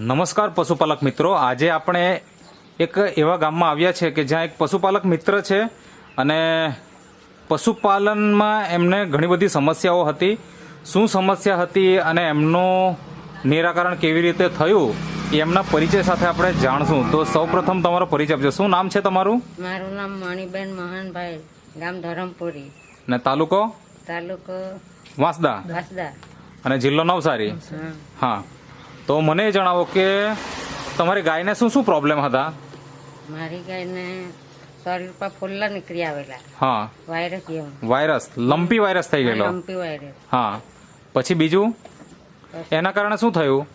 નમસ્કાર પશુપાલક મિત્રો. આજે આપણે એક એવા ગામમાં આવ્યા છે કે જ્યાં એક પશુપાલક મિત્ર છે અને પશુપાલનમાં એમને ઘણી બધી સમસ્યાઓ હતી. શું સમસ્યા હતી અને એમનું નિરાકરણ કેવી રીતે થયું એ એમના પરિચય સાથે આપણે જાણશું. તો સૌપ્રથમ તમારો પરિચય આપજો. શું નામ છે તમારું? મારું નામ મણિબેન મહાનભાઈ ગામ ધરમપુરી. ને તાલુકો? તાલુકો વાંસદા. વાંસદા. અને જિલ્લો નવસારી? હા. હા. તો મને જણાવો કે તમારી ગાયને શું શું પ્રોબ્લેમ હતા? મારી ગાયને શરીર પર ફુલ્લા નીકળી આવેલા. હા. Virus virus. લંપી વાયરસ થઈ ગયેલો. Lumpy virus. હા. પછી બીજું? એના કારણે શું થયું?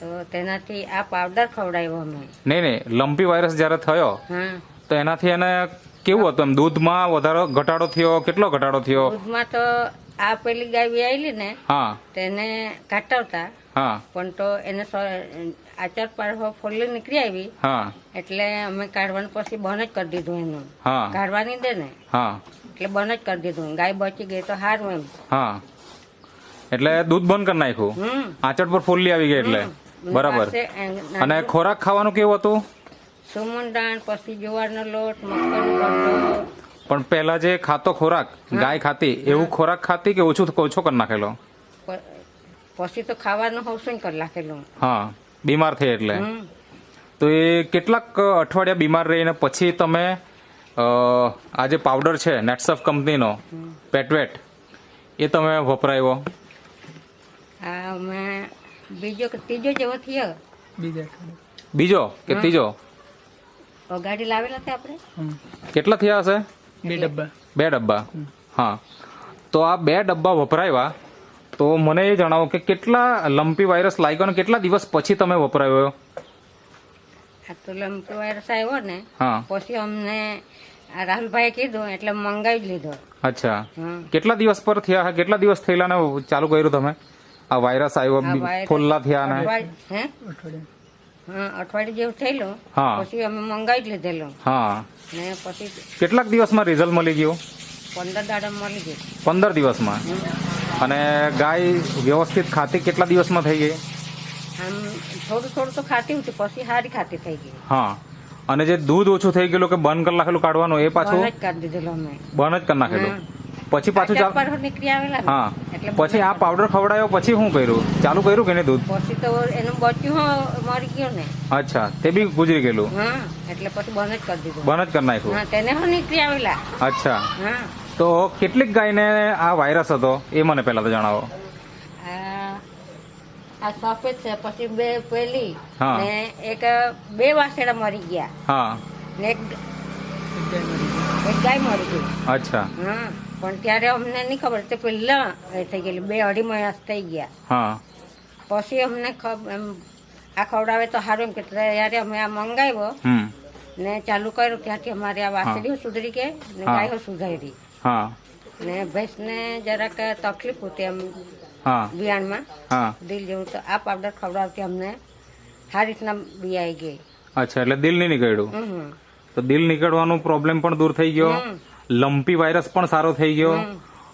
તો તેનાથી આ પાવડર ખવડાવ્યો અમે. નહીં નહીં. લંપી વાયરસ જ્યારે થયો તો એનાથી એને કેવું હતું એમ? દૂધમાં વધારો ઘટાડો થયો? કેટલો ઘટાડો થયો? દૂધમાં તો આ પેલી ગાય આવેલી ને હા. તેને ઘટાડતા પણ તો એને આચાર પાડવા ફૂલ્લી નીકળી આવી. હા. એટલે અમે કાઢવાનું પછી બંધ જ કરી દીધું એનું હા. કાઢવાની દે ને. હા. એટલે બંધ જ કરી દીધું. ગાય બચી ગઈ તો હારું એમ. હા. એટલે દૂધ બંધ કરી નાખ્યું? આંચડ પર ફોલ્લી આવી ગઈ એટલે? બરાબર. અને ખોરાક ખાવાનું કેવું હતું? સુમનદાણ પછી જુવારનો લોટ મગફળીનો પણ પહેલા જે ખાતો ખોરાક ગાય ખાતી એવું ખોરાક ખાતી કે ઓછું ઓછો કરી નાખેલો? પછી તો ખાવાનું હવસું કરી નાખેલું. હા બીમાર થઈ એટલે. તો એ કેટલાક અઠવાડિયા બીમાર રહીને પછી તમે આ જે પાવડર છે નેટસફ કંપનીનો પેટવેટ એ તમે વપરાયો? આ અમે બીજો કે ત્રીજો જેવો થયો. બીજો કે ત્રીજો? ગાડી લાવેલા હતા આપણે? કેટલા થયા હશે? બે ડબ્બા. બે ડબ્બા. હા. તો આ બે ડબ્બા વપરાયા તો મને એ જણાવો કે કેટલા લંપી વાયરસ લાગ્યો અને કેટલા દિવસ પછી તમે વપરાયો? આ તો લંપી વાયરસ આવ્યો ને હા. પછી અમને રાહુલભાઈ કીધું એટલે મંગાવી લીધો. અચ્છા. કેટલા દિવસ પર થયા? કેટલા દિવસ થયેલા ને ચાલુ કર્યું તમે? આ વાયરસ આવ્યો ફોલ્લા થયા ને? અઠવાડિયા જેવું થયેલું. પછી અમે મંગાવી લીધેલું. હા. ને પછી કેટલાક દિવસમાં રિઝલ્ટ મળી ગયું? પંદર દાડા મળી ગયું. પંદર દિવસમાં? અને ગાય વ્યવસ્થિત ખાતી કેટલા દિવસમાં થઈ ગઈ? આમ થોડું થોડું તો ખાતી હતી પછી સારી ખાતી થઈ ગઈ. હા. અને જે દૂધ ઓછું થઈ ગયેલું કે બંધ કરી નાખેલું કાઢવાનું એ પાછું? બંધ જ કરી દીધેલું અમે. બંધ જ કરી નાખેલું. પછી પાછું ચાલુ નીકળી આવેલા હા. એટલે પછી આ પાવડર ખવડાયો પછી શું કર્યું? ચાલુ કર્યું કે નહીં દૂધ? પછી તો એનું બચ્યું મરી ગયું ને. અચ્છા. તે બી ગુજરી ગયેલું? હા. એટલે પછી બંધ જ કરી દીધું. બંધ જ કરી નાખ્યું? તેને હો નીકળી આવેલા. અચ્છા. હા. તો કેટલીક ગાયને આ વાયરસ હતો એ મને પહેલા તો જણાવો. આ સફેદ છે પછી બે પેલી ને એક બે વાસેડા મરી ગયા. હા. ને એક ગાય મરી ગઈ. અચ્છા. હા પણ ત્યારે અમને નહીં ખબર તે પહેલા એ થઈ ગયેલી બે અઢી મહિના થઈ ગયા. હા. પછી અમને ખબર આ ખવડાવે તો સારું એમ કે ત્યારે અમે આ મંગાવ્યો ને ચાલુ કર્યું ત્યાંથી અમારી આ વાસળીઓ સુધરી ગઈ ને. ગાયો સુધારી. હા. ને ભેંસને જરાક તકલીફ હતી એમ હા. બિયાણમાં. હા. દિલ જેવું તો આ પાવડર ખવડાવતી અમને સારી રીતના બિયાઈ ગઈ. અચ્છા એટલે દિલ નહીં નીકળ્યું? તો દિલ નીકળવાનો પ્રોબ્લેમ પણ દૂર થઈ ગયો. લંપી વાયરસ પણ સારો થઈ ગયો.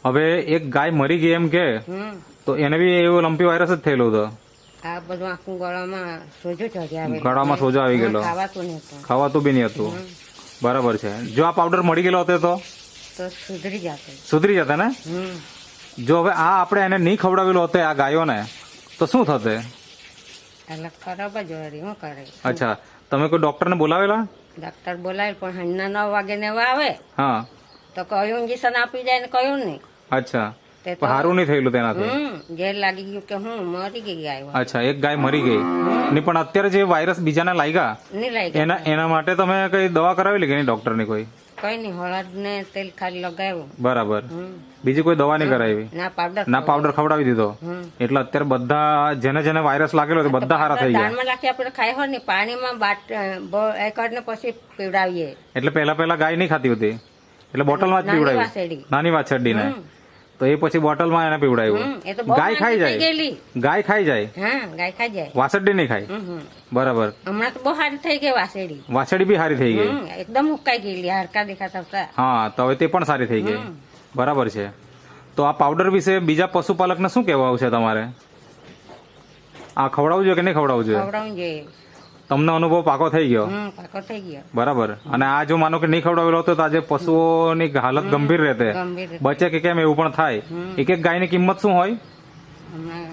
હવે એક ગાય મરી ગઈ એમ કે તો એને બી એવું લંપી વાયરસ જ થયેલું હતો આ બધું આખું ગળામાં સોજો ગળામાં સોજો આવી ગયેલો. ખાવાતું બી નહીં હતું. બરાબર છે. જો આ પાવડર મળી ગયેલો હતો તો? તો સુધરી જતું. સુધરી જતા ને? જો હવે આ આપણે એને નહીં ખવડાવેલું હતું આ ગાયોને તો શું થશે એટલે ખરાબ જ વળી શું કરે? અચ્છા તમે કોઈ ડોક્ટરને બોલાવેલા? ડોક્ટર બોલાવે પણ હંજના નવ વાગે ને આવે. હા. તો કયું ઇન્જેક્શન આપી જાય ને કયું નહીં. અચ્છા. સારું નહીં થયેલું તેનાથી. ઘેર લાગી ગયું કે હું મરી ગઈ ગાય અચ્છા એક ગાય મરી ગઈ. નહીં પણ અત્યારે જે વાયરસ બીજાને લાગ્યા. એના એના માટે તમે કઈ દવા કરાવેલી કે નહીં ડોક્ટરની કોઈ? કઈ નહીં હળદ ને તેલ ખાલી લગાવ્યું. બરાબર. બીજી કોઈ દવા નહીં કરાવી? ના પાવડર ના પાવડર ખવડાવી દીધો? એટલે અત્યારે બધા જેને જેને વાયરસ લાગેલો બધા હારા થઈ ગયા. દાળમાં નાખી આપણે ખાઈ હોય ને પાણીમાં બાટ એ કરીને પછી પીવડાવીએ. એટલે પહેલા પહેલા ગાય નહીં ખાતી હતી? એટલે બોટલમાં જ નાની પીવડાવી. નાની વાછરડીને? તો એ પછી બોટલમાં એને પીવડાવ્યું ગાય ખાઈ જાય. ગાય ખાઈ જાય. હા ગાય ખાઈ જાય. વાસડી નહીં ખાય. બરાબર. હમણાં તો બહુ સારી થઈ ગઈ વાસેડી વાછરડી બી સારી થઈ ગઈ. એકદમ ઉકાઈ ગયેલી હરકા દેખાતા હા તો હવે તે પણ સારી થઈ ગઈ. બરાબર છે. તો આ પાવડર વિશે બીજા પશુપાલકને શું કહેવું છે તમારે? આ ખવડાવવું જોઈએ કે નહીં ખવડાવવું જોઈએ તમને અનુભવ પાકો થઈ ગયો? હમ પાકો થઈ ગયો. બરાબર. અને આ જો માનો કે નહીં ખવડાવેલો હતો તો આજે પશુઓની હાલત ગંભીર રહેતે. ગંભીર રીતે. બચે કે કેમ એવું પણ થાય. એક એક ગાયની કિંમત શું હોય? હમણાં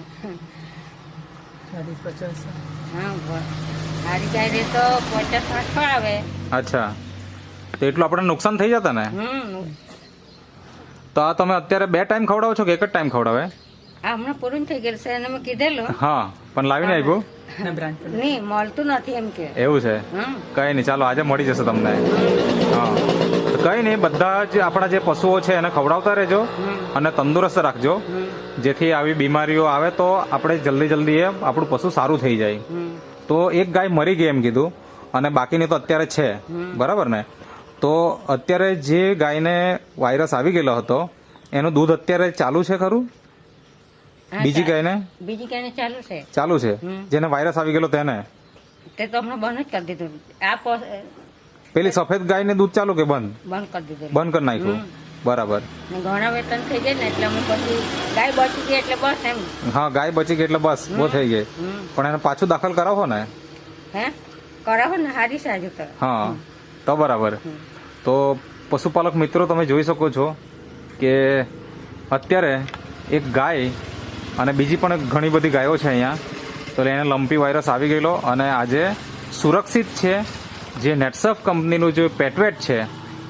હા બ- હારી ગાય રે તો પચાસ સાઠ આવે અચ્છા. તો એટલું આપણે નુકસાન થઈ જતા ને? હમ. તો આ તમે અત્યારે બે ટાઈમ ખવડાવો છો કે એક જ ટાઈમ ખવડાવે? હમણાં પૂરું થઈ ગયેલું છે એને મેં કીધેલું. હા પણ લાવીને પર. નહીં મળતું નથી એમ કે. એવું છે? કઈ નહીં ચાલો આજે મળી જશે તમને. હા. તો કઈ નહીં બધા જ આપણા જે પશુઓ છે એને ખવડાવતા રહેજો અને તંદુરસ્ત રાખજો. જેથી આવી બીમારીઓ આવે તો આપણે જલ્દી જલ્દી એ આપણું પશુ સારું થઈ જાય. તો એક ગાય મરી ગઈ એમ કીધું અને બાકીની તો અત્યારે છે. બરાબર ને? તો અત્યારે જે ગાયને વાયરસ આવી ગયેલો હતો એનું દૂધ અત્યારે ચાલુ છે ખરું? હા, બીજી ગાયને બીજી ગાયને ચાલુ છે. ચાલુ છે? જેને વાયરસ આવી ગયેલો તેને? તે તો હમણાં બંધ જ કરી દીધું. આ પેલી સફેદ ગાયને દૂધ ચાલુ કે બંધ? બંધ કરી દીધું. બંધ કરી નાખ્યું? બરાબર. ઘણા વેતન થઈ જાય ને એટલે પછી ગાય બચી ગઈ એટલે બસ એમ. હા ગાય બચી ગઈ એટલે બસ બહુ થઈ ગઈ. પણ એને પાછું દાખલ કરાવો ને. હે? કરાવો ને હારી સાજુ તો. હા તો બરાબર. તો પશુપાલક મિત્રો તમે જોઈ શકો છો કે અત્યારે એક ગાય અને બીજી પણ ઘણી બધી ગાયો છે અહીંયા. તો એને લંપી વાયરસ આવી ગયેલો અને આજે સુરક્ષિત છે. જે નેટસફ કંપનીનું જે પેટવેટ છે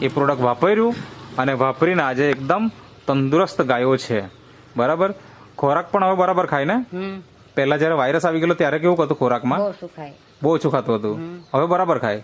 એ પ્રોડક્ટ વાપર્યું અને વાપરીને આજે એકદમ તંદુરસ્ત ગાયો છે. બરાબર? ખોરાક પણ હવે બરાબર ખાય ને? પહેલા જ્યારે વાયરસ આવી ગયેલો ત્યારે કેવું હતું ખોરાકમાં? બહુ ઓછું ખાતું હતું. હવે બરાબર ખાય.